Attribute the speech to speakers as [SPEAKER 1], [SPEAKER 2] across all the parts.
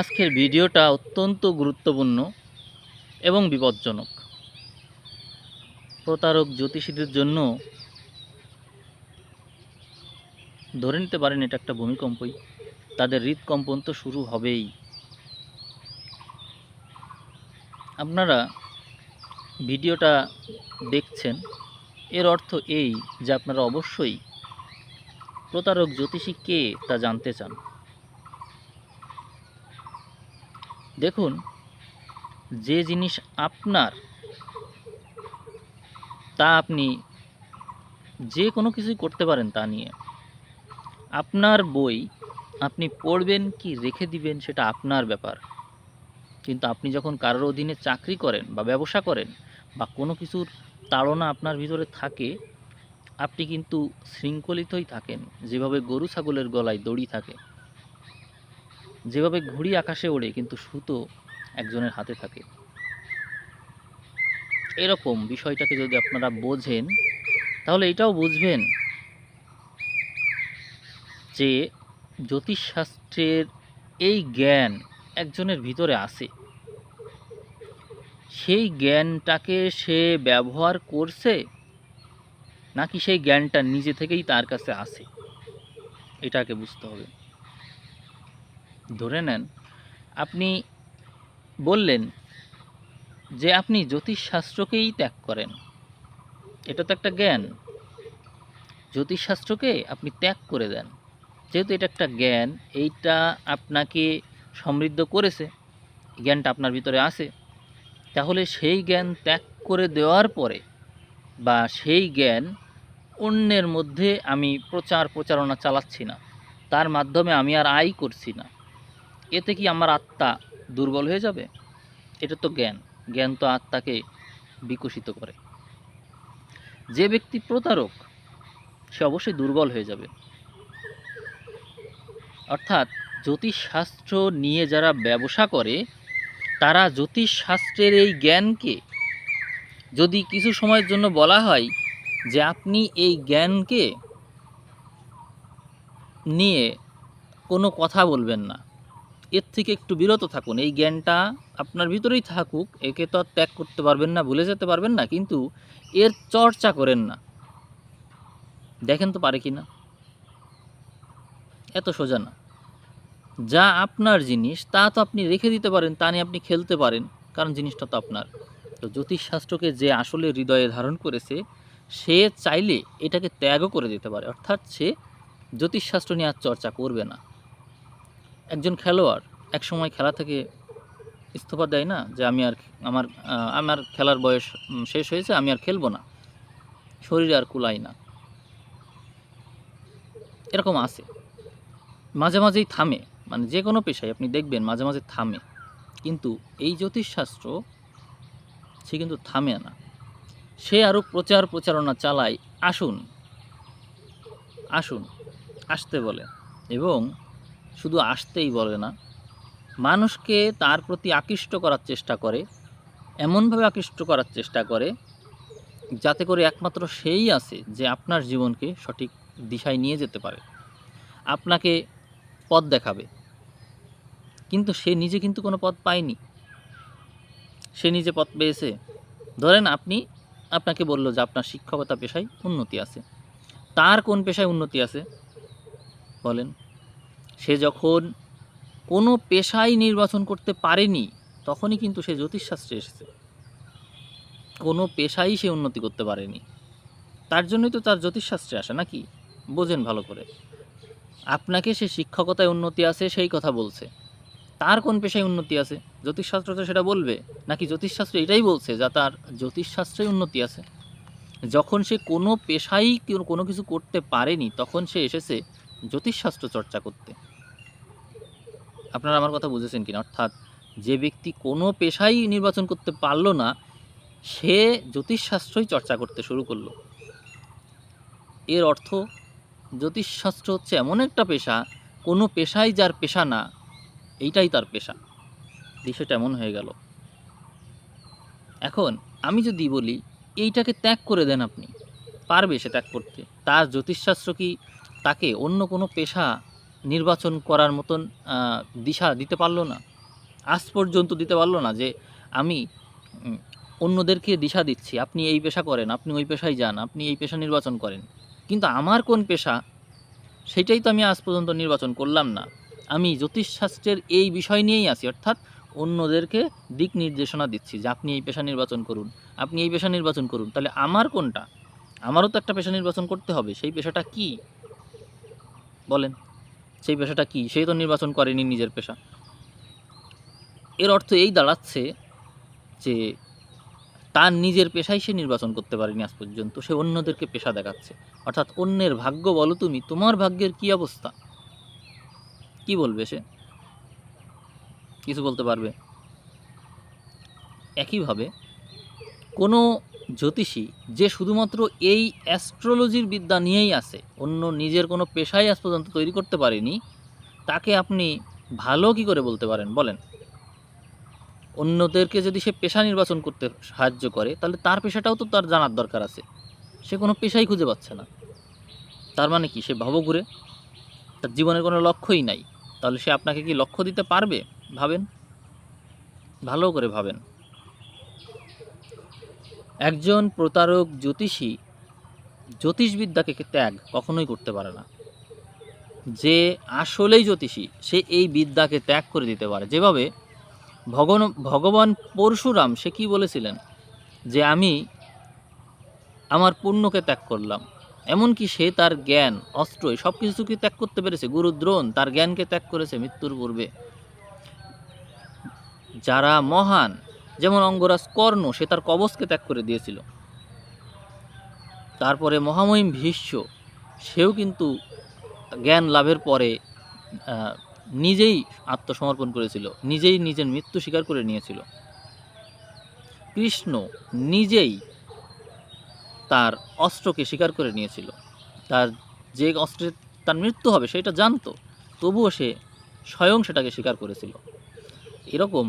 [SPEAKER 1] আজকের ভিডিওটা অত্যন্ত গুরুত্বপূর্ণ এবং বিপজ্জনক। প্রতারক জ্যোতিষীদের জন্য ধরে নিতে পারেন এটা একটা ভূমিকম্পই। তাদের হৃদকম্পন তো শুরু হবেই। আপনারা ভিডিওটা দেখছেন, এর অর্থ এই যে আপনারা অবশ্যই প্রতারক জ্যোতিষী কে তা জানতে চান। দেখুন, যে জিনিস আপনার, তা আপনি যে কোনো কিছুই করতে পারেন তা নিয়ে। আপনার বই আপনি পড়বেন কি রেখে দিবেন সেটা আপনার ব্যাপার। কিন্তু আপনি যখন কারোর অধীনে চাকরি করেন বা ব্যবসা করেন বা কোনো কিছুর তাড়না আপনার ভিতরে থাকে, আপনি কিন্তু শৃঙ্খলিতই থাকেন। যেভাবে গরু, ছাগলের গলায় দড়ি থাকে। যেভাবে ঘুড়ি আকাশে ওড়ে, কিন্তু সুতো একজনের হাতে থাকে। এরকম বিষয়টাকে যদি আপনারা বোঝেন, তাহলে এটাও বুঝবেন যে জ্যোতিষশাস্ত্রের এই জ্ঞান একজনের ভিতরে আছে। সেই জ্ঞানটাকে সে ব্যবহার করছে নাকি সেই জ্ঞানটা নিজে থেকেই তার কাছে আসে এটাকে বুঝতে হবে। ধরে নেন, আপনি বললেন যে আপনি জ্যোতিষশাস্ত্রকেই ত্যাগ করেন। এটা তো একটা জ্ঞান। জ্যোতিষশাস্ত্রকে আপনি ত্যাগ করে দেন। যেহেতু এটা একটা জ্ঞান, এইটা আপনাকে সমৃদ্ধ করেছে জ্ঞানটা আপনার ভিতরে আছে, তাহলে সেই জ্ঞান ত্যাগ করে দেওয়ার পরে বা সেই জ্ঞান অন্যের মধ্যে আমি প্রচার প্রচারণা চালাচ্ছি না। তার মাধ্যমে আমি আর আয় করছি না। এতে কি আমার আত্মা দুর্বল হয়ে যাবে? এটা তো জ্ঞান। জ্ঞান তো আত্মাকে বিকশিত করে। যে ব্যক্তি প্রতারক, সে অবশ্যই দুর্বল হয়ে যাবে। অর্থাৎ জ্যোতিষশাস্ত্র নিয়ে যারা ব্যবসা করে, তারা জ্যোতিষশাস্ত্রের এই জ্ঞানকে, যদি কিছু সময়ের জন্য বলা হয় যে আপনি এই জ্ঞানকে নিয়ে কোনো কথা বলবেন না। এর থেকে একটু বিরত থাকুন। এই জ্ঞানটা আপনার ভিতরেই থাকুক, একে তো আর ত্যাগ করতে পারবেন না, ভুলে যেতে পারবেন না, কিন্তু এর চর্চা করেন না। দেখেন তো পারে কি না এত সোজা না। যা আপনার জিনিস, তা তো আপনি রেখে দিতে পারেন, তা নিয়ে আপনি খেলতে পারেন, কারণ জিনিসটা তো আপনার। তো জ্যোতিষশাস্ত্রকে যে আসলে হৃদয়ে ধারণ করেছে, সে চাইলে এটাকে ত্যাগও করে দিতে পারে। অর্থাৎ সে জ্যোতিষশাস্ত্র নিয়ে আর চর্চা করবে না। একজন খেলোয়াড় এক সময় খেলা থেকে ইস্তফা দেয় না যে আমি আর আমার আমার খেলার বয়স শেষ হয়েছে, আমি আর খেলব না। শরীরে আর কুলাই না। এরকম আছে। মাঝে মাঝেই থামে। মানে যে কোনো পেশায় আপনি দেখবেন মাঝে মাঝে থামে। কিন্তু এই জ্যোতিষশাস্ত্র, সে কিন্তু থামে না। সে আরও প্রচার প্রচারণা চালায়। আসুন। আসুন। আসতে বলে এবং শুধু আসতেই বলে না, মানুষকে তার প্রতি আকৃষ্ট করার চেষ্টা করে, এমনভাবে আকৃষ্ট করার চেষ্টা করে, যাতে করে একমাত্র সেই আছে যে আপনার জীবনকে সঠিক দিশায় নিয়ে যেতে পারে, আপনাকে পথ দেখাবে। কিন্তু সে নিজে কিন্তু কোনো পথ পায়নি। সে নিজে পথ পেয়েছে। ধরেন আপনি, আপনাকে বলল যে আপনার শিক্ষকতা পেশায় উন্নতি আছে। তার কোন পেশায় উন্নতি আছে? বলেন সে যখন কোনো পেশাই নির্বাচন করতে পারেনি, তখনই কিন্তু সে জ্যোতিষশাস্ত্রে এসেছে। কোনো পেশাই সে উন্নতি করতে পারেনি। তার জন্যই তো তার জ্যোতিষশাস্ত্রে আসে, নাকি? বোঝেন ভালো করে। আপনাকে সে শিক্ষকতায় উন্নতি আছে, সেই কথা বলছে। তার কোন পেশায় উন্নতি আছে? জ্যোতিষশাস্ত্র তো সেটা বলবে। নাকি জ্যোতিষশাস্ত্র এটাই বলছে যা তার জ্যোতিষশাস্ত্রে উন্নতি আছে? যখন সে কোনো পেশাই কোনো কিছু করতে পারেনি, তখন সে এসেছে জ্যোতিষশাস্ত্র চর্চা করতে। আপনারা আমার কথা বুঝেছেন কিনা? অর্থাৎ যে ব্যক্তি কোনো পেশাই নির্বাচন করতে পারল না, সে জ্যোতিষশাস্ত্রই চর্চা করতে শুরু করল। এর অর্থ, জ্যোতিষশাস্ত্র হচ্ছে এমন একটা পেশা, কোনো পেশাই যার পেশা না, এইটাই তার পেশা। বিষয়টা এমন হয়ে গেল। এখন আমি যদি বলি, এইটাকে ত্যাগ করে দেন আপনি। পারবে সে ত্যাগ করতে। তার জ্যোতিষশাস্ত্র কি তাকে অন্য কোনো পেশা নির্বাচন করার মতন দিশা দিতে পারল না। আজ পর্যন্ত দিতে পারল না যে, আমি অন্যদেরকে দিশা দিচ্ছি। আপনি এই পেশা করেন, আপনি ওই পেশায় যান, আপনি এই পেশা নির্বাচন করেন। কিন্তু আমার কোন পেশা, সেটাই তো আমি আজ পর্যন্ত নির্বাচন করলাম না। আমি জ্যোতিষশাস্ত্রের এই বিষয় নিয়েই আছি, অর্থাৎ অন্যদেরকে দিক নির্দেশনা দিচ্ছি যে, আপনি এই পেশা নির্বাচন করুন, আপনি এই পেশা নির্বাচন করুন। তাহলে আমার কোনটা? আমারও তো একটা পেশা নির্বাচন করতে হবে, সেই পেশাটা কি? বলেন, সেই পেশাটা কি? সেই তো নির্বাচন করেনি নিজের পেশা। এর অর্থ এই দাঁড়াচ্ছে যে তার নিজের পেশাই সে নির্বাচন করতে পারেনি আজ পর্যন্ত। সে অন্যদেরকে পেশা দেখাচ্ছে। অর্থাৎ অন্যের ভাগ্য বলো তুমি, তোমার ভাগ্যের কি অবস্থা? কি বলবে সে? কিছু বলতে পারবে? একইভাবে কোনো জ্যোতিষী যে শুধুমাত্র এই অ্যাস্ট্রোলজির বিদ্যা নিয়েই আছে, অন্য নিজের কোনো পেশাই আজ পর্যন্ত তৈরি করতে পারেনি, তাকে আপনি ভালো কি করে বলতে পারেন, বলেন? অন্যদেরকে যদি সে পেশা নির্বাচন করতে সাহায্য করে, তাহলে তার পেশাটাও তো তার জানার দরকার আছে। সে কোনো পেশাই খুঁজে পাচ্ছে না। তার মানে কি, সে ভবঘুরে তার জীবনের কোনো লক্ষ্যই নাই। তাহলে সে আপনাকে কি লক্ষ্য দিতে পারবে, ভাবেন? ভালো করে ভাবেন। একজন প্রতারক জ্যোতিষী জ্যোতিষবিদ্যাকে ত্যাগ কখনোই করতে পারে না। যে আসলেই জ্যোতিষী, সে এই বিদ্যাকে ত্যাগ করে দিতে পারে। যেভাবে ভগন, ভগবান পরশুরাম, সে কি বলেছিলেন? যে আমি আমার পুণ্যকে ত্যাগ করলাম। এমনকি সে তার জ্ঞান অস্ত্র সব কিছুকে ত্যাগ করতে পেরেছে। গুরু দ্রোণ তার জ্ঞানকে ত্যাগ করেছে মৃত্যুর পূর্বে। যারা মহান যেমন অঙ্গরাজ কর্ণ, সে তার কবচকে ত্যাগ করে দিয়েছিল। তারপরে মহামহিম ভীষ্ম, সেও কিন্তু জ্ঞান লাভের পরে নিজেই আত্মসমর্পণ করেছিল, নিজেই নিজের মৃত্যু স্বীকার করে নিয়েছিল। কৃষ্ণ নিজেই তার অস্ত্রকে স্বীকার করে নিয়েছিল। তার যে অস্ত্রে তার মৃত্যু হবে সেটা জানতো, তবুও সে স্বয়ং সেটাকে স্বীকার করেছিল। এরকম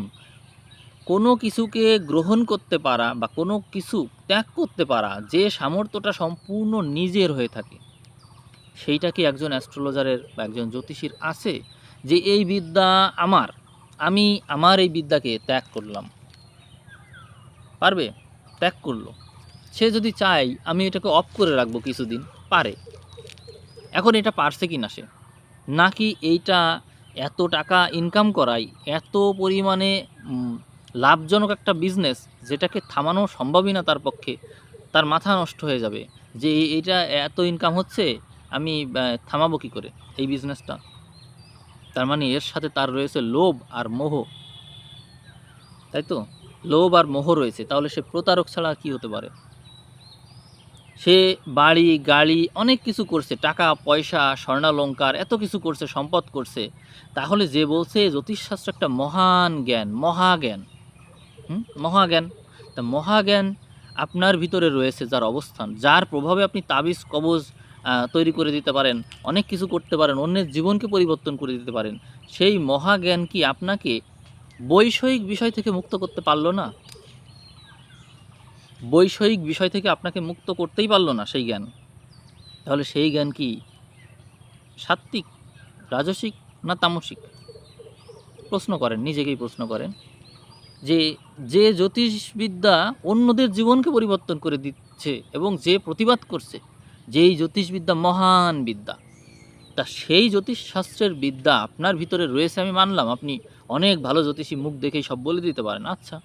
[SPEAKER 1] কোনো কিছুকে গ্রহণ করতে পারা বা কোনো কিছু ত্যাগ করতে পারা যে সামর্থ্যটা সম্পূর্ণ নিজের হয়ে থাকে। সেইটা কি একজন অ্যাস্ট্রোলজারের বা একজন জ্যোতিষীর আছে? যে এই বিদ্যা আমার, আমি আমার এই বিদ্যাকে ত্যাগ করলাম। পারবে? ত্যাগ করল। সে যদি চাই আমি এটাকে অফ করে রাখব কিছুদিন, পারে। এখন এটা পারছে কি না সে? নাকি এইটা এত টাকা ইনকাম করাই এত পরিমাণে লাভজনক একটা বিজনেস যেটাকে থামানো সম্ভবই না তার পক্ষে, তার মাথা নষ্ট হয়ে যাবে। যে এই- এইটা এত ইনকাম হচ্ছে, আমি থামাবো কী করে এই বিজনেসটা তার মানে এর সাথে তার রয়েছে লোভ আর মোহ। তাই তো? লোভ আর মোহ রয়েছে, তাহলে সে প্রতারক ছাড়া কি হতে পারে? সে বাড়ি, গাড়ি অনেক কিছু করছে, টাকা, পয়সা, স্বর্ণালঙ্কার, এত কিছু করছে, সম্পদ করছে। তাহলে যে বলছে জ্যোতিষশাস্ত্র একটা মহান জ্ঞান, মহাজ্ঞান। মহাজ্ঞান। তা মহাজ্ঞান আপনার ভিতরে রয়েছে যার অবস্থান, যার প্রভাবে আপনি তাবিজ, কবজ তৈরি করে দিতে পারেন, অনেক কিছু করতে পারেন, অন্যের জীবনকে পরিবর্তন করে দিতে পারেন। সেই মহাজ্ঞান কি আপনাকে বৈষয়িক বিষয় থেকে মুক্ত করতে পারল না? বৈষয়িক বিষয় থেকে আপনাকে মুক্ত করতেই পারল না সেই জ্ঞান? তাহলে সেই জ্ঞান কি সাত্ত্বিক, রাজসিক না তামসিক? প্রশ্ন করেন, নিজেকেই প্রশ্ন করেন। যে যে জ্যোতিষবিদ্যা অন্যদের জীবনকে পরিবর্তন করে দিচ্ছে এবং যে প্রতিবাদ করছে যে এই জ্যোতিষবিদ্যা মহান বিদ্যা, তা সেই জ্যোতিষশাস্ত্রের বিদ্যা আপনার ভিতরে রয়েছে আমি মানলাম। আপনি অনেক ভালো জ্যোতিষী মুখ দেখেই সব বলে দিতে পারেন। আচ্ছা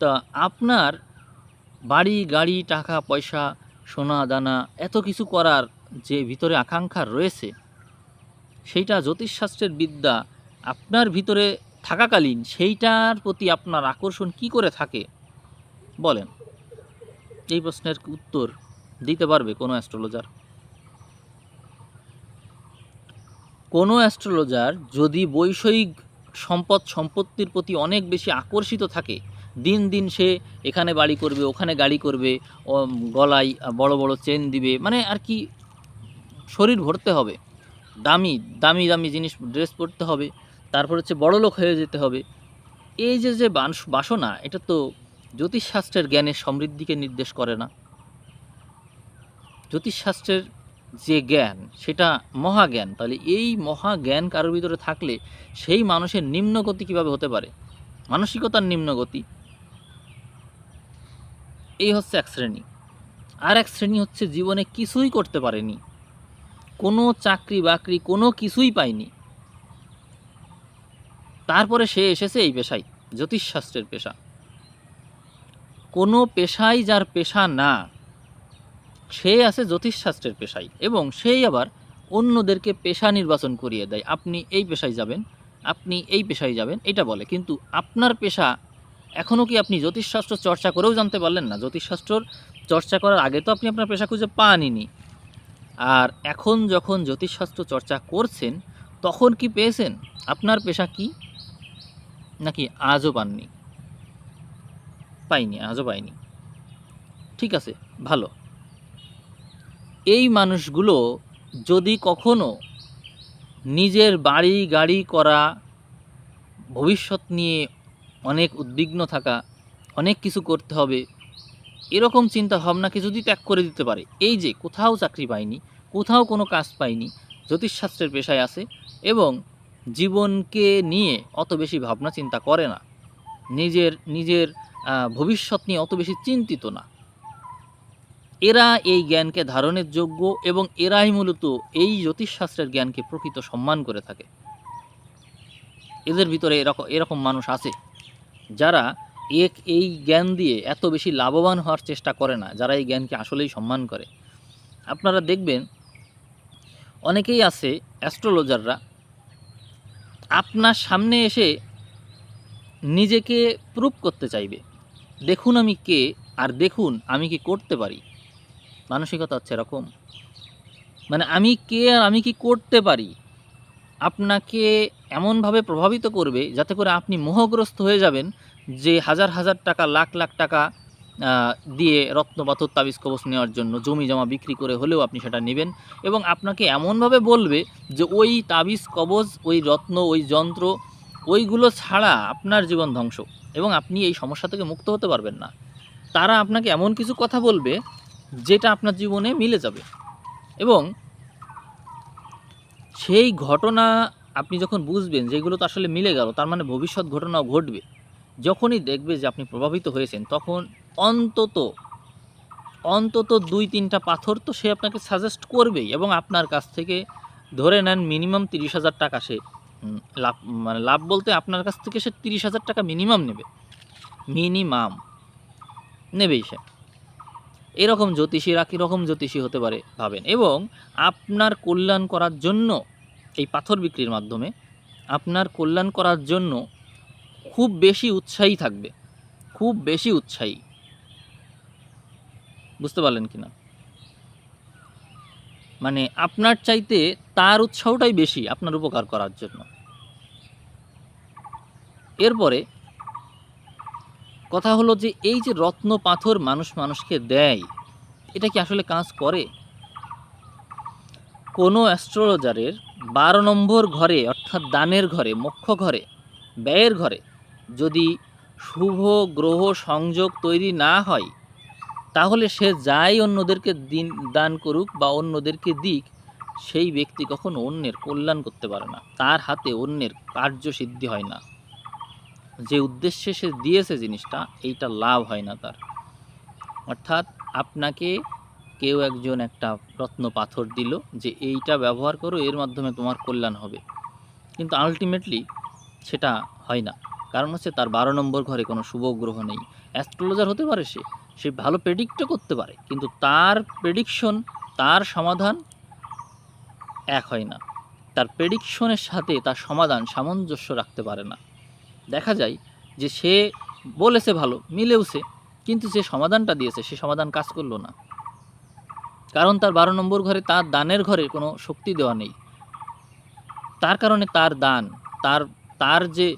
[SPEAKER 1] তা আপনার বাড়ি, গাড়ি, টাকা, পয়সা, সোনা, দানা, এত কিছু করার যে ভিতরে আকাঙ্ক্ষা রয়েছে, সেইটা জ্যোতিষশাস্ত্রের বিদ্যা আপনার ভিতরে থাকাকালীন সেইটার প্রতি আপনার আকর্ষণ কি করে থাকে? বলেন। এই প্রশ্নের উত্তর দিতে পারবে কোনো অ্যাস্ট্রোলজার? কোনো অ্যাস্ট্রোলজার যদি বৈষয়িক সম্পদ সম্পত্তির প্রতি অনেক বেশি আকর্ষিত থাকে, দিন দিন সে এখানে বাড়ি করবে, ওখানে গাড়ি করবে গলায় বড় বড় চেন দিবে মানে আর কি শরীর ভরতে হবে। দামি দামি দামি জিনিস, ড্রেস পরতে হবে। তারপর হচ্ছে বড় লোক হয়ে যেতে হবে। এই যে যে বাস- বাসনা, এটা তো জ্যোতিষশাস্ত্রের জ্ঞানের সমৃদ্ধিকে নির্দেশ করে না। জ্যোতিষশাস্ত্রের যে জ্ঞান, সেটা মহাজ্ঞান। তাহলে এই মহাজ্ঞান কারোর ভিতরে থাকলে সেই মানুষের নিম্নগতি কীভাবে হতে পারে? মানসিকতার নিম্নগতি এই হচ্ছে এক শ্রেণি। আর এক শ্রেণি হচ্ছে জীবনে কিছুই করতে পারেনি। কোনো চাকরি বাকরি কোনো কিছুই পায়নি। তারপরে সে এসেছে এই পেশায়, জ্যোতিষশাস্ত্রের পেশা। কোনো পেশাই যার পেশা না, সে আছে জ্যোতিষশাস্ত্রের পেশায় এবং সেই আবার অন্যদেরকে পেশা নির্বাচন করিয়ে দেয়। আপনি এই পেশায় যাবেন, আপনি এই পেশায় যাবেন, এটা বলে। কিন্তু আপনার পেশা এখনও কি আপনি জ্যোতিষশাস্ত্র চর্চা করেও জানতে পারলেন না? জ্যোতিষশাস্ত্রর চর্চা করার আগে তো আপনি আপনার পেশা খুঁজে পানইনি আর এখন যখন জ্যোতিষশাস্ত্র চর্চা করছেন, তখন কি পেয়েছেন? আপনার পেশা কি? নাকি আজও পাননি? পাইনি, আজও পাইনি। ঠিক আছে, ভালো। এই মানুষগুলো যদি কখনো নিজের বাড়ি গাড়ি করা, ভবিষ্যৎ নিয়ে অনেক উদ্বিগ্ন থাকা, অনেক কিছু করতে হবে, এরকম চিন্তা ভাবনাকে যদি ত্যাগ করে দিতে পারে, এই যে কোথাও চাকরি পায়নি কোথাও কোনো কাজ পায়নি জ্যোতিষশাস্ত্রের পেশায় আছে এবং জীবনকে নিয়ে অত বেশি ভাবনা চিন্তা করে না। নিজের নিজের ভবিষ্যৎ নিয়ে অত বেশি চিন্তিত না। এরা এই জ্ঞানকে ধারণের যোগ্য এবং এরাই মূলত এই জ্যোতিষশাস্ত্রের জ্ঞানকে প্রকৃত সম্মান করে থাকে। এদের ভিতরে এরকম এরকম মানুষ আছে যারা এক, এই জ্ঞান দিয়ে এত বেশি লাভবান হওয়ার চেষ্টা করে না, যারা এই জ্ঞানকে আসলেই সম্মান করে। আপনারা দেখবেন অনেকেই আছে অ্যাস্ট্রোলজাররা আপনার সামনে এসে নিজেকে প্রুভ করতে চাইবে। দেখুন আমি কে, আর দেখুন আমি কি করতে পারি। মানসিকতা হচ্ছে এরকম। মানে আমি কে আর আমি কি করতে পারি? আপনাকে এমনভাবে প্রভাবিত করবে যাতে করে আপনি মোহগ্রস্ত হয়ে যাবেন যে হাজার হাজার টাকা, লাখ লাখ টাকা দিয়ে রত্নপাথর তাবিজ কবচ নেওয়ার জন্য জমি জমা বিক্রি করে হলেও আপনি সেটা নেবেন। এবং আপনাকে এমনভাবে বলবে যে ওই তাবিজ কবজ, ওই রত্ন, ওই যন্ত্র, ওইগুলো ছাড়া আপনার জীবন ধ্বংস এবং আপনি এই সমস্যা থেকে মুক্ত হতে পারবেন না। তারা আপনাকে এমন কিছু কথা বলবে যেটা আপনার জীবনে মিলে যাবে। এবং সেই ঘটনা আপনি যখন বুঝবেন যেগুলো তো আসলে মিলে গেল, তার মানে ভবিষ্যৎ ঘটনাও ঘটবে, যখনই দেখবে যে আপনি প্রভাবিত হয়েছেন, তখন অন্তত অন্তত দুই তিনটা পাথর তো সে আপনাকে সাজেস্ট করবেই এবং আপনার কাছ থেকে ধরে নেন মিনিমাম তিরিশ হাজার টাকা সে লাভ মানে লাভ বলতে আপনার কাছ থেকে সে তিরিশ হাজার টাকা মিনিমাম নেবে। মিনিমাম নেবেই সে। এরকম জ্যোতিষীরা কীরকম জ্যোতিষী হতে পারে ভাবেন। এবং আপনার কল্যাণ করার জন্য এই পাথর বিক্রির মাধ্যমে আপনার কল্যাণ করার জন্য খুব বেশি উৎসাহী থাকবে। খুব বেশি উৎসাহী। বুঝতে পারলেন কি না মানে আপনার চাইতে তার উৎসাহটাই বেশি আপনার উপকার করার জন্য। এরপরে কথা হলো যে এই যে রত্ন পাথর মানুষ মানুষকে দেয়, এটা কি আসলে কাজ করে? কোনো অ্যাস্ট্রোলজারের বারো নম্বর ঘরে, অর্থাৎ দানের ঘরে, মোক্ষ ঘরে, ব্যয়ের ঘরে যদি শুভ গ্রহ সংযোগ তৈরি না হয় তাহলে সে যাই অন্যদেরকে দিন, দান করুক বা অন্যদেরকে দিক, সেই ব্যক্তি কখনো অন্যের কল্যাণ করতে পারে না। তার হাতে অন্যের কার্যসিদ্ধি হয় না। যে উদ্দেশ্যে সে দিয়েছে জিনিসটা, এইটা লাভ হয় না তার। অর্থাৎ আপনাকে কেউ একজন একটা রত্ন পাথর দিল যে, এইটা ব্যবহার করো, এর মাধ্যমে তোমার কল্যাণ হবে। কিন্তু আলটিমেটলি সেটা হয় না। কারণ হচ্ছে তার বারো নম্বর ঘরে কোনো শুভ গ্রহ নেই। অ্যাস্ট্রোলজার হতে পারে সে সে ভালো প্রেডিক্টও করতে পারে, কিন্তু তার প্রেডিকশন তার সমাধান এক হয় না। তার প্রেডিকশনের সাথে তার সমাধান সামঞ্জস্য রাখতে পারে না। দেখা যায় যে সে বলেছে ভালো মিলেওছে কিন্তু যে সমাধানটা দিয়েছে, সে সমাধান কাজ করল না। কারণ তার বারো নম্বর ঘরে তার দানের ঘরে কোনো শক্তি দেওয়া নেই। তার কারণে তার দান, তার তার যে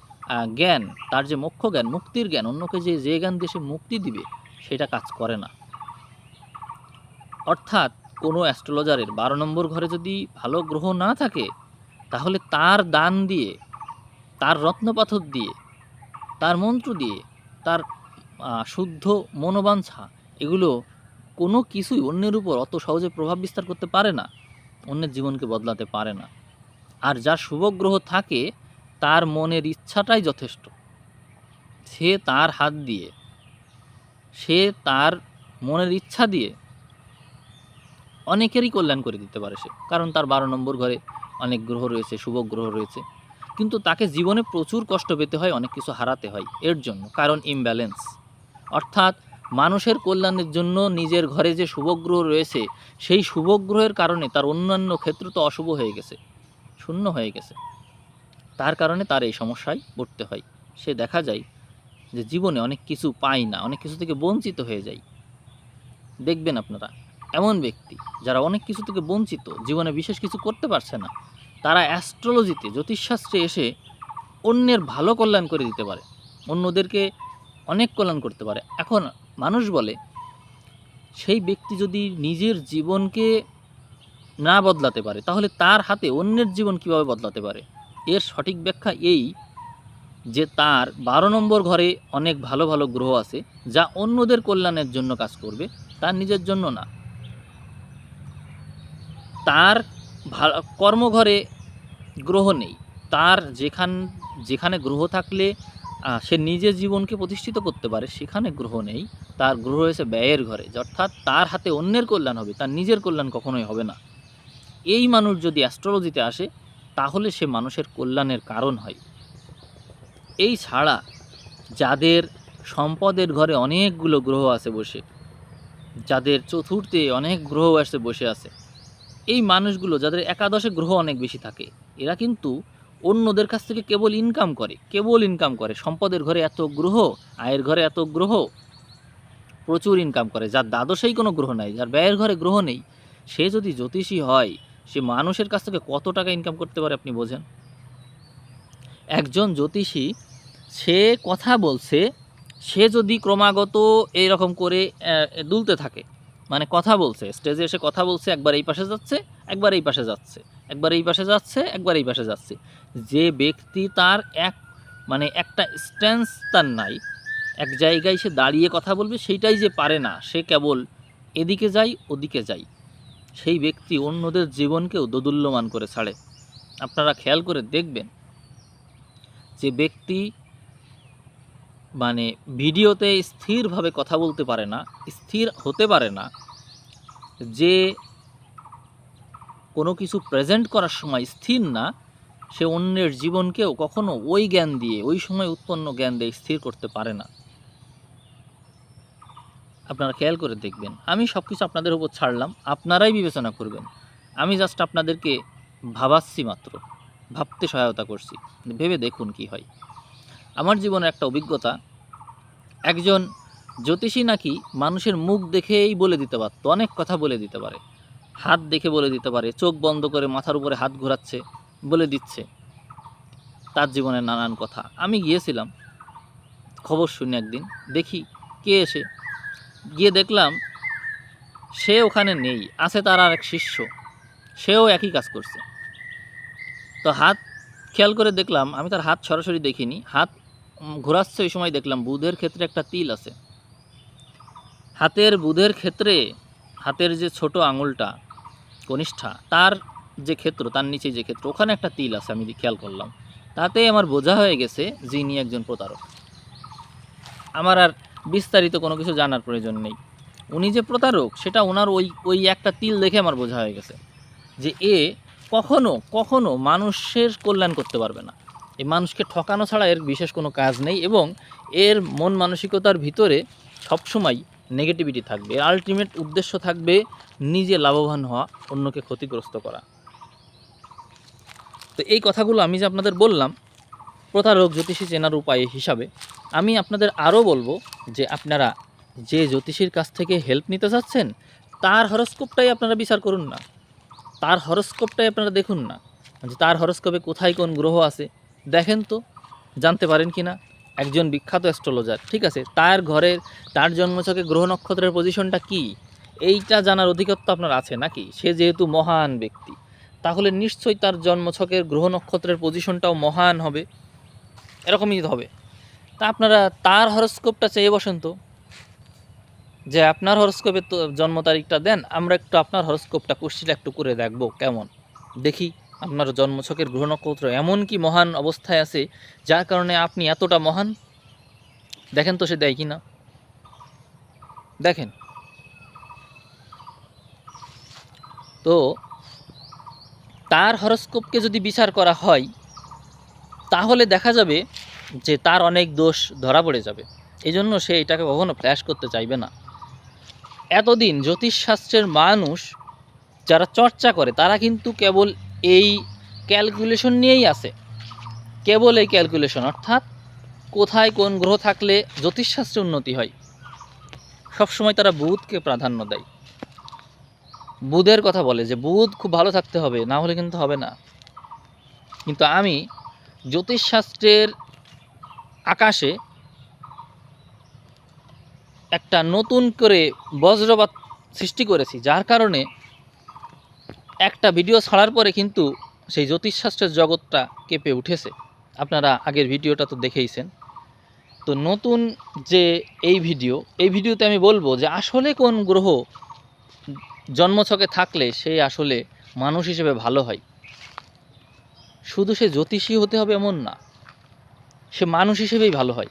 [SPEAKER 1] জ্ঞান, তার যে মোক্ষ জ্ঞান, মুক্তির জ্ঞান, অন্যকে যে যে জ্ঞান দিয়ে সে মুক্তি দিবে সেটা কাজ করে না। অর্থাৎ কোনো অ্যাস্ট্রোলজারের বারো নম্বর ঘরে যদি ভালো গ্রহ না থাকে, তাহলে তার দান দিয়ে, তার রত্নপাথর দিয়ে, তার মন্ত্র দিয়ে, তার শুদ্ধ মনোবাঞ্ছা, এগুলো কোনো কিছুই অন্যের উপর অত সহজে প্রভাব বিস্তার করতে পারে না, অন্যের জীবনকে বদলাতে পারে না। আর যার শুভগ্রহ থাকে, তার মনের ইচ্ছাটাই যথেষ্ট। সে তার হাত দিয়ে সে তার মনের ইচ্ছা দিয়ে অনেকেরই কল্যাণ করে দিতে পারে সে। কারণ তার বারো নম্বর ঘরে অনেক গ্রহ রয়েছে, শুভ গ্রহ রয়েছে। কিন্তু তাকে জীবনে প্রচুর কষ্ট পেতে হয়, অনেক কিছু হারাতে হয় এর জন্য। কারণ ইমব্যালেন্স অর্থাৎ মানুষের কল্যাণের জন্য নিজের ঘরে যে শুভগ্রহ রয়েছে, সেই শুভগ্রহের কারণে তার অন্যান্য ক্ষেত্র তো অশুভ হয়ে গেছে, শূন্য হয়ে গেছে। তার কারণে তার এই সমস্যায় পড়তে হয়। সে দেখা যায় যে জীবনে অনেক কিছু পাই না, অনেক কিছু থেকে বঞ্চিত হয়ে যায় দেখবেন আপনারা, এমন ব্যক্তি যারা অনেক কিছু থেকে বঞ্চিত, জীবনে বিশেষ কিছু করতে পারছে না, তারা অ্যাস্ট্রোলজিতে জ্যোতিষশাস্ত্রে এসে অন্যের ভালো কল্যাণ করে দিতে পারে, অন্যদেরকে অনেক কল্যাণ করতে পারে। এখন মানুষ বলে, সেই ব্যক্তি যদি নিজের জীবনকে না বদলাতে পারে, তাহলে তার হাতে অন্যের জীবন কীভাবে বদলাতে পারে? এর সঠিক ব্যাখ্যা এই যে তার বারো নম্বর ঘরে অনেক ভালো ভালো গ্রহ আছে, যা অন্যদের কল্যাণের জন্য কাজ করবে তার নিজের জন্য না। তার কর্মঘরে গ্রহ নেই। তার যেখান যেখানে গ্রহ থাকলে সে নিজের জীবনকে প্রতিষ্ঠিত করতে পারে, সেখানে গ্রহ নেই। তার গ্রহ হয়েছে ব্যয়ের ঘরে অর্থাৎ তার হাতে অন্যের কল্যাণ হবে, তার নিজের কল্যাণ কখনোই হবে না। এই মানুষ যদি অ্যাস্ট্রোলজিতে আসে, তাহলে সে মানুষের কল্যাণের কারণ হয়। এই ছাড়া যাদের সম্পদের ঘরে অনেকগুলো গ্রহ আছে বসে, যাদের চতুর্থে অনেক গ্রহ এসে বসে আছে, এই মানুষগুলো যাদের একাদশে গ্রহ অনেক বেশি থাকে, এরা কিন্তু অন্যদের কাছ থেকে কেবল ইনকাম করে, কেবল ইনকাম করে। সম্পদের ঘরে এত গ্রহ, আয়ের ঘরে এত গ্রহ, প্রচুর ইনকাম করে। যার দ্বাদশেই কোনো গ্রহ নাই, যার ব্যয়ের ঘরে গ্রহ নেই, সে যদি জ্যোতিষী হয়, সে মানুষের কাছ থেকে কত টাকা ইনকাম করতে পারে আপনি বোঝেন? একজন জ্যোতিষী সে কথা বলছে, সে যদি ক্রমাগত এইরকম করে দুলতে থাকে। মানে কথা বলছে স্টেজে এসে কথা বলছে, একবার এই পাশে যাচ্ছে, একবার এই পাশে যাচ্ছে, একবার এই পাশে যাচ্ছে, একবার এই পাশে যাচ্ছে। যে ব্যক্তি তার এক মানে একটা স্ট্যান্স তার নাই, এক জায়গায় সে দাঁড়িয়ে কথা বলবে, সেইটাই যে পারে না, সে কেবল এদিকে যাই ওদিকে যাই সেই ব্যক্তি অন্যদের জীবনকেও দোদুল্যমান করে ছাড়ে। আপনারা খেয়াল করে দেখবেন যে ব্যক্তি মানে ভিডিওতে স্থিরভাবে কথা বলতে পারে না, স্থির হতে পারে না, যে কোনো কিছু প্রেজেন্ট করার সময় স্থির না, সে অন্যের জীবনকেও কখনো ওই জ্ঞান দিয়ে, ওই সময় উৎপন্ন জ্ঞান দিয়ে স্থির করতে পারে না। আপনারা খেয়াল করে দেখবেন, আমি সব কিছু আপনাদের উপর ছাড়লাম, আপনারাই বিবেচনা করবেন। আমি জাস্ট আপনাদেরকে ভাবাচ্ছি মাত্র, ভাবতে সহায়তা করছি, ভেবে দেখুন কি হয়। আমার জীবনে একটা অভিজ্ঞতা। একজন জ্যোতিষী নাকি মানুষের মুখ দেখেই বলে দিতে পারত, অনেক কথা বলে দিতে পারে। হাত দেখে বলে দিতে পারে, চোখ বন্ধ করে মাথার উপরে হাত ঘোরাচ্ছে, বলে দিচ্ছে। তার জীবনের নানান কথা। আমি গিয়েছিলাম, খবর শুনি একদিন, দেখি কে এসে। গিয়ে দেখলাম, সে ওখানে নেই, আছে তার আর এক শিষ্য, সেও একই কাজ করছে। তো হাত, খেয়াল করে দেখলাম, আমি তার হাত সরাসরি দেখিনি, হাত ঘোরাচ্ছে ওই সময় দেখলাম, বুধের ক্ষেত্রে একটা তিল আছে। হাতের, বুধের ক্ষেত্রে হাতের যে ছোট আঙুলটা, কনিষ্ঠা, তার যে ক্ষেত্র, তার নিচে যে ক্ষেত্র, ওখানে একটা তিল আছে, আমি খেয়াল করলাম। তাতে আমার বোঝা হয়ে গেছে যিনি একজন প্রতারক। আমার আর বিস্তারিত কোনো কিছু জানার প্রয়োজন নেই। উনি যে প্রতারক, সেটা ওনার ওই ওই একটা তিল দেখে আমার বোঝা হয়ে গেছে যে এ কখনো কখনো মানুষের কল্যাণ করতে পারবে না। এই মানুষকে ঠকানো ছাড়া এর বিশেষ কোনো কাজ নেই এবং এর মন মানসিকতার ভিতরে সবসময় নেগেটিভিটি থাকবে। এর আলটিমেট উদ্দেশ্য থাকবে নিজে লাভবান হওয়া, অন্যকে ক্ষতিগ্রস্ত করা। তো এই কথাগুলো আমি যে আপনাদের বললাম, প্রতারক, জ্যোতিষী চেনার উপায় হিসাবে, আমি আপনাদের আরও বলব যে আপনারা যে জ্যোতিষীর কাছ থেকে হেল্প নিতে চাচ্ছেন তার হরস্কোপটাই আপনারা বিচার করুন না। তার হরস্কোপটাই আপনারা দেখুন না। যে তার হরস্কোপে কোথায় কোন গ্রহ আছে দেখেন তো, জানতে পারেন কি না একজন বিখ্যাত অ্যাস্ট্রোলজার ঠিক আছে? তার ঘরের তার জন্মছকে গ্রহ নক্ষত্রের পজিশনটা কি? এইটা জানার অধিকত্ব আপনার আছে নাকি? সে যেহেতু মহান ব্যক্তি, তাহলে নিশ্চয়ই তার জন্মছকের গ্রহ নক্ষত্রের পজিশনটাও মহান হবে। এরকমই হবে। তা আপনারা তার হরস্কোপটা চেয়ে বসেন তো। যে আপনার হরস্কোপের জন্ম তারিখটা দেন, আমরা একটু আপনার হরস্কোপটা কুষ্টিটা একটু করে দেখব, কেমন? দেখি। আপনার জন্মছকের গ্রহ নক্ষত্র এমন কি মহান অবস্থায় আছে, যার কারণে আপনি এতটা মহান? দেখেন তো সে দেয় কি না দেখেন। তো, তার হরস্কোপকে যদি বিচার করা হয়, তাহলে দেখা যাবে যে তার অনেক দোষ ধরা পড়ে যাবে। এই জন্য সে এটাকে কখনো ফ্ল্যাশ করতে চাইবে না। এতদিন জ্যোতিষশাস্ত্রের মানুষ যারা চর্চা করে, তারা কিন্তু কেবল এই ক্যালকুলেশন নিয়েই আছে। কেবল এই ক্যালকুলেশন, অর্থাৎ কোথায় কোন গ্রহ থাকলে জ্যোতিষশাস্ত্রে উন্নতি হয়। সবসময় তারা বুধকে প্রাধান্য দেয়। বুধের কথা বলে যে বুধ খুব ভালো থাকতে হবে, না হলে কিন্তু হবে না। কিন্তু আমি জ্যোতিষশাস্ত্রের আকাশে একটা নতুন করে বজ্রপাত সৃষ্টি করেছি, যার কারণে একটা ভিডিও ছাড়ার পরে কিন্তু সেই জ্যোতিষশাস্ত্রের জগৎটা কেঁপে উঠেছে। আপনারা আগের ভিডিওটা তো দেখেইছেন। তো নতুন যে এই ভিডিও এই ভিডিওতে আমি বলব যে আসলে কোন গ্রহ জন্মছকে থাকলে সে আসলে মানুষ হিসেবে ভালো হয়। শুধু সে জ্যোতিষী হতে হবে এমন না, সে মানুষ হিসেবেই ভালো হয়।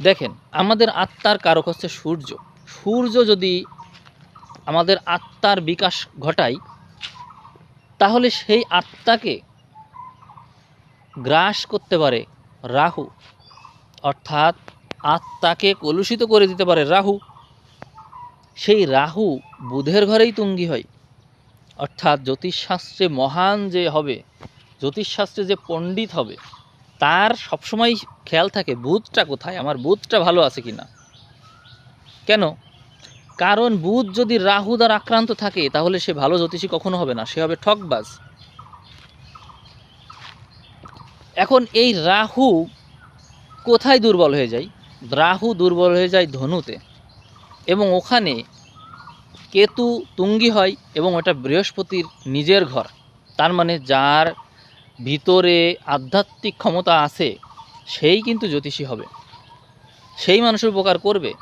[SPEAKER 1] দেখেন, আমাদের আত্মার কারক হচ্ছে সূর্য। সূর্য যদি আমাদের আত্মার বিকাশ ঘটায় তাহলে সেই আত্মাকে গ্রাস করতে পারে রাহু। অর্থাৎ আত্মাকে কলুষিত করে দিতে পারে রাহু। সেই রাহু বুধের ঘরেই তুঙ্গি হয়। অর্থাৎ জ্যোতিষশাস্ত্রে মহান যে হবে, জ্যোতিষশাস্ত্রে যে পণ্ডিত হবে, তার সবসময় খেয়াল থাকে, বুধটা কোথায়? আমার বুধটা ভালো আছে কিনা? কেন? কারণ বুধ যদি রাহু দ্বারা আক্রান্ত থাকে, তাহলে সে ভালো জ্যোতিষী কখনো হবে না, সে হবে ঠকবাজ। এখন এই রাহু কোথায় দুর্বল হয়ে যায়? রাহু দুর্বল হয়ে যায় ধনুতে এবং ওখানে কেতু তুঙ্গি হয় এবং ওটা বৃহস্পতির নিজের ঘর। তার মানে যার ভিতরে আধ্যাত্মিক ক্ষমতা আছে, সেই কিন্তু জ্যোতিষী হবে। সেই মানুষের উপকার করবে।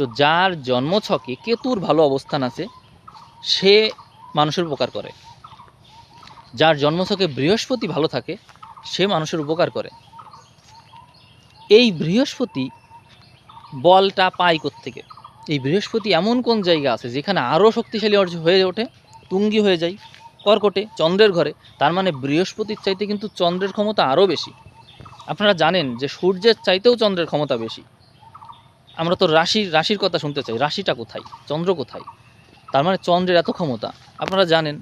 [SPEAKER 1] তো যার জন্মছকে কেতুর ভালো অবস্থান আছে, সে মানুষের উপকার করে। যার জন্মছকে বৃহস্পতি ভালো থাকে, সে মানুষের উপকার করে। এই বৃহস্পতি বলটা পায় থেকে এই বৃহস্পতি এমন কোন জায়গা আছে যেখানে আরও শক্তিশালী অর্জ হয়ে ওঠে, তুঙ্গি হয়ে যায়, কর্কটে, চন্দ্রের ঘরে। তার মানে বৃহস্পতির চাইতে কিন্তু চন্দ্রের ক্ষমতা আরও বেশি। আপনারা জানেন যে সূর্যের চাইতেও চন্দ্রের ক্ষমতা বেশি। আমরা তো রাশির রাশির কথা শুনতে চাই। রাশিটা কোথায়? চন্দ্র কোথায়? তার মানে চন্দ্রের এত ক্ষমতা। আপনারা জানেন,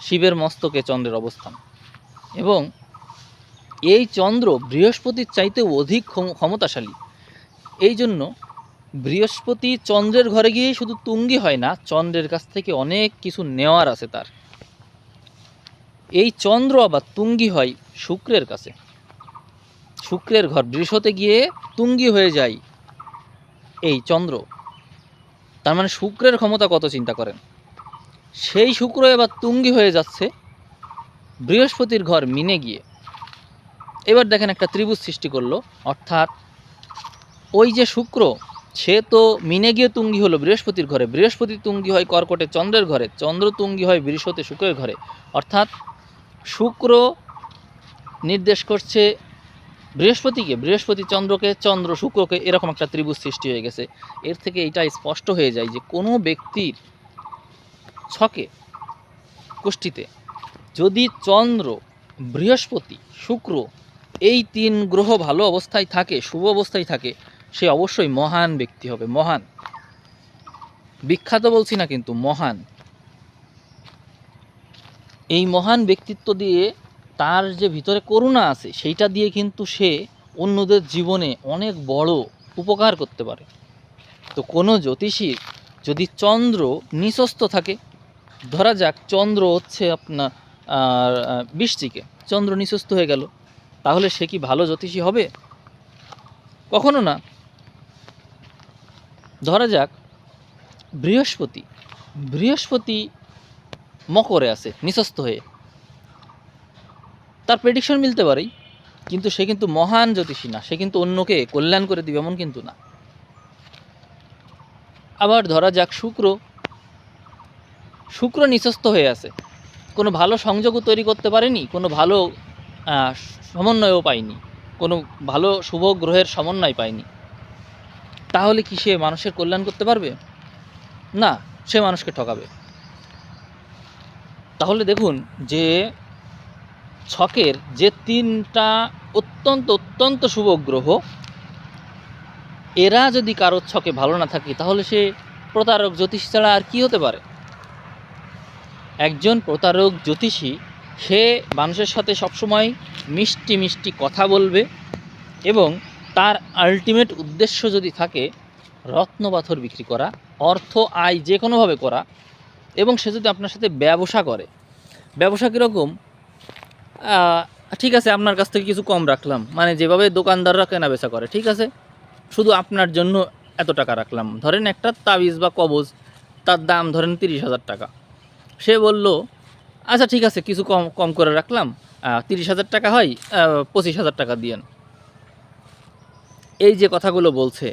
[SPEAKER 1] শিবের মস্তকে চন্দ্রের অবস্থান। এবং এই চন্দ্র বৃহস্পতির চাইতেও অধিক ক্ষম- ক্ষমতাশালী। এই জন্য বৃহস্পতি চন্দ্রের ঘরে গিয়েই শুধু তুঙ্গি হয় না, চন্দ্রের কাছ থেকে অনেক কিছু নেওয়ার আছে তার। এই চন্দ্র আবার তুঙ্গি হয় শুক্রের কাছে। শুক্রের ঘর বৃষতে গিয়ে তুঙ্গি হয়ে যায়। এই চন্দ্র, তার মানে শুক্রের ক্ষমতা কত চিন্তা করেন? সেই শুক্র এবার তুঙ্গি হয়ে যাচ্ছে, বৃহস্পতির ঘর মিনে গিয়ে। এবার দেখেন একটা ত্রিভুজ সৃষ্টি করল, অর্থাৎ ওই যে শুক্র, সে তো মিনে গিয়ে তুঙ্গি হলো বৃহস্পতির ঘরে। বৃহস্পতি তুঙ্গি হয় কর্কটে চন্দ্রের ঘরে, চন্দ্র তুঙ্গি হয় বৃহস্পতি শুক্রের ঘরে। অর্থাৎ শুক্র নির্দেশ করছে বৃহস্পতিকে, বৃহস্পতি চন্দ্রকে, চন্দ্র শুক্রকে এরকম একটা ত্রিভুজ সৃষ্টি হয়ে গেছে। এর থেকে এটা স্পষ্ট হয়ে যায় যে কোনো ব্যক্তির ছকে কুষ্টিতে যদি চন্দ্র, বৃহস্পতি, শুক্র এই তিন গ্রহ ভালো অবস্থায় থাকে, শুভ অবস্থায় থাকে, সে অবশ্যই মহান ব্যক্তি হবে, মহান। বিখ্যাত বলছি না কিন্তু মহান। এই মহান ব্যক্তিত্ব দিয়ে তার যে ভিতরে করুণা আছে সেইটা দিয়ে কিন্তু সে অন্যদের জীবনে অনেক বড় উপকার করতে পারে। তো কোনো জ্যোতিষীর যদি চন্দ্র নিঃস্ত থাকে ধরা যাক চন্দ্র হচ্ছে আপনার আহ, চন্দ্র নিঃস্ত হয়ে গেল তাহলে সে কি ভালো জ্যোতিষী হবে? কখনো না। ধরা যাক বৃহস্পতি বৃহস্পতি মকরে আছে নিঃস্ত হয়ে। তার প্রেডিকশন মিলতে পারেই। কিন্তু সে কিন্তু মহান জ্যোতিষী না, সে কিন্তু অন্যকে কল্যাণ করে দিবে এমন কিন্তু না। আবার ধরা যাক শুক্র। শুক্র নিচস্থ হয়ে আছে। কোনো ভালো সংযোগও তৈরি করতে পারেনি, কোনো ভালো সমন্বয়ও পায়নি, কোনো ভালো শুভ গ্রহের সমন্বয় পায়নি। তাহলে কি সে মানুষের কল্যাণ করতে পারবে? না, সে মানুষকে ঠকাবে। তাহলে দেখুন যে ছকের যে তিনটা অত্যন্ত অত্যন্ত শুভ গ্রহ, এরা যদি কারোর ছকে ভালো না থাকে, তাহলে সে প্রতারক জ্যোতিষী ছাড়া আর কি হতে পারে? একজন প্রতারক জ্যোতিষী, সে মানুষের সাথে সবসময় মিষ্টি মিষ্টি কথা বলবে এবং তার আলটিমেট উদ্দেশ্য যদি থাকে রত্নপাথর বিক্রি করা, অর্থ, আয় যে কোনোভাবে করা এবং সে যদি আপনার সাথে ব্যবসা করে। ব্যবসা কীরকম? ঠিক আছে, আপনার কাছ থেকে কিছু কম রাখলাম। মানে যেভাবে দোকানদাররা কেনা বেচা করে, ঠিক আছে? শুধু আপনার জন্য এত টাকা রাখলাম। ধরেন একটা তাবিজ বা কবজ, তার দাম ধরেন তিরিশ হাজার টাকা। সে বলল আচ্ছা ঠিক আছে, কিছু কম কম করে রাখলাম। তিরিশ হাজার টাকা হয় পঁচিশ হাজার টাকা দিয়েন। এই যে কথাগুলো বলছে,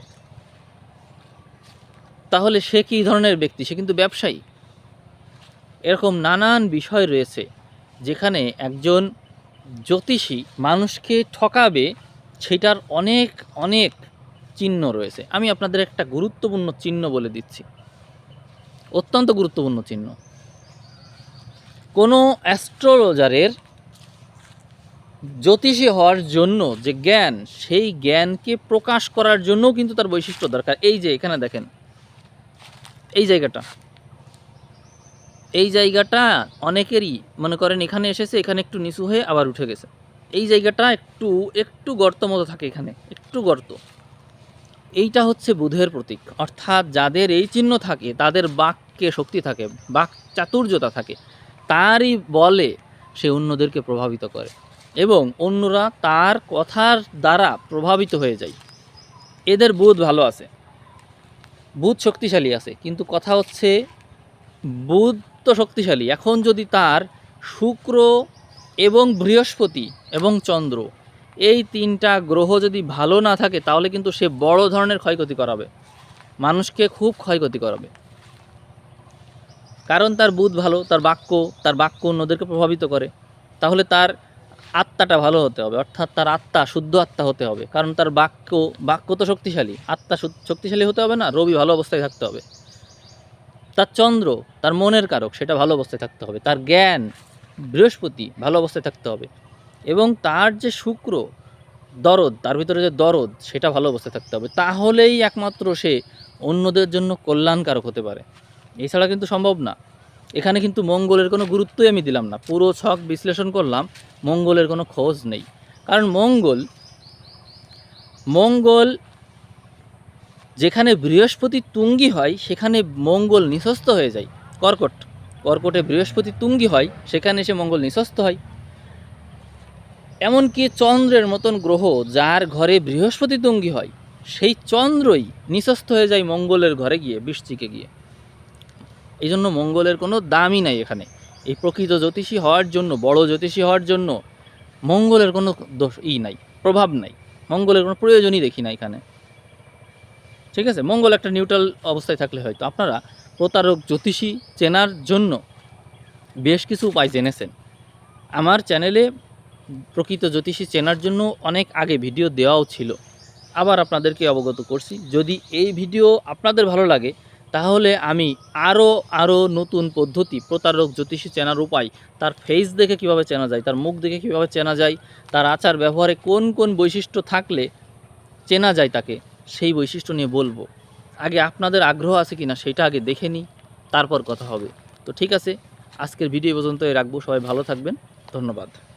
[SPEAKER 1] তাহলে সে কী ধরনের ব্যক্তি? সে কিন্তু ব্যবসায়ী। এরকম নানান বিষয় রয়েছে। যেখানে একজন জ্যোতিষী মানুষকে ঠকাবে, সেটার অনেক অনেক চিহ্ন রয়েছে। আমি আপনাদের একটা গুরুত্বপূর্ণ চিহ্ন বলে দিচ্ছি। অত্যন্ত গুরুত্বপূর্ণ চিহ্ন। কোনো অ্যাস্ট্রোলজারের জ্যোতিষী হওয়ার জন্য যে জ্ঞান, সেই জ্ঞানকে প্রকাশ করার জন্যও কিন্তু তার বৈশিষ্ট্য দরকার। এই যে এখানে দেখেন, এই জায়গাটা। এই জায়গাটা অনেকেরই, মনে করেন এখানে এসেছে, এখানে একটু নিচু হয়ে আবার উঠে গেছে। এই জায়গাটা একটু একটু গর্ত মতো থাকে এখানে, একটু গর্ত। এইটা হচ্ছে বুধের প্রতীক। অর্থাৎ যাদের এই চিহ্ন থাকে, তাদের বাক্যে শক্তি থাকে বাক চাতুর্যতা থাকে, তারই বলে সে অন্যদেরকে প্রভাবিত করে এবং অন্যরা তার কথার দ্বারা প্রভাবিত হয়ে যায়। এদের বুধ ভালো আছে। বুধ শক্তিশালী আছে, কিন্তু কথা হচ্ছে বুধ তো শক্তিশালী। এখন যদি তার শুক্র এবং বৃহস্পতি এবং চন্দ্র এই তিনটা গ্রহ যদি ভালো না থাকে, তাহলে কিন্তু সে বড় ধরনের ক্ষয়ক্ষতি করাবে। মানুষকে খুব ক্ষয়ক্ষতি করাবে। কারণ তার বুধ ভালো, তার বাক্য তার বাক্য অন্যদেরকে প্রভাবিত করে। তাহলে তার আত্মাটা ভালো হতে হবে, অর্থাৎ তার আত্মা, শুদ্ধ আত্মা হতে হবে। কারণ তার বাক্য বাক্য তো শক্তিশালী, আত্মা শক্তিশালী হতে হবে না, রবি ভালো অবস্থায় থাকতে হবে। তার চন্দ্র, তার মনের কারক, সেটা ভালো অবস্থায় থাকতে হবে। তার জ্ঞান, বৃহস্পতি ভালো অবস্থায় থাকতে হবে। এবং তার যে শুক্র, দরদ, তার ভিতরে যে দরদ, সেটা ভালো অবস্থায় থাকতে হবে। তাহলেই একমাত্র সে অন্যদের জন্য কল্যাণকারক হতে পারে। এছাড়া কিন্তু সম্ভব না। এখানে কিন্তু মঙ্গলের কোনো গুরুত্বই আমি দিলাম না। পুরো ছক বিশ্লেষণ করলাম, মঙ্গলের কোনো খোঁজ নেই। কারণ মঙ্গল মঙ্গল যেখানে বৃহস্পতি তুঙ্গি হয়, সেখানে মঙ্গল নিঃস্ত হয়ে যায়। কর্কট। কর্কটে বৃহস্পতি তুঙ্গি হয়, সেখানে এসে মঙ্গল নিঃস্ত হয়। এমনকি চন্দ্রের মতন গ্রহ, যার ঘরে বৃহস্পতি তুঙ্গি হয়, সেই চন্দ্রই নিঃস্ত হয়ে যায় মঙ্গলের ঘরে গিয়ে, বৃষ্টিকে গিয়ে। এই জন্য মঙ্গলের কোনো দামই নাই এখানে। এই প্রকৃত জ্যোতিষী হওয়ার জন্য, বড় জ্যোতিষী হওয়ার জন্য মঙ্গলের কোনো দোষ ই নাই, প্রভাব নাই। মঙ্গলের কোনো প্রয়োজনই দেখি না এখানে। ঠিক আছে? মঙ্গল একটা নিউট্রাল অবস্থায় থাকলে হয়তো। আপনারা প্রতারক জ্যোতিষী চেনার জন্য বেশ কিছু উপায় জেনেছেন। আমার চ্যানেলে প্রকৃত জ্যোতিষী চেনার জন্য অনেক আগে ভিডিও দেওয়াও ছিল। আবার আপনাদেরকে অবগত করছি। যদি এই ভিডিও আপনাদের ভালো লাগে, তাহলে আমি আরও আরও নতুন পদ্ধতি প্রতারক জ্যোতিষী চেনার উপায়, তার ফেস দেখে কীভাবে চেনা যায়, তার মুখ দেখে কীভাবে চেনা যায়, তার আচার ব্যবহারে কোন কোন বৈশিষ্ট্য থাকলে চেনা যায় তাকে সেই বৈশিষ্ট্য নিয়ে বলব। আগে আপনাদের আগ্রহ আছে কিনা সেটা আগে দেখে নিই, তারপর কথা হবে। তো ঠিক আছে, আজকের ভিডিও পর্যন্ত রাখব। সবাই ভালো থাকবেন। ধন্যবাদ।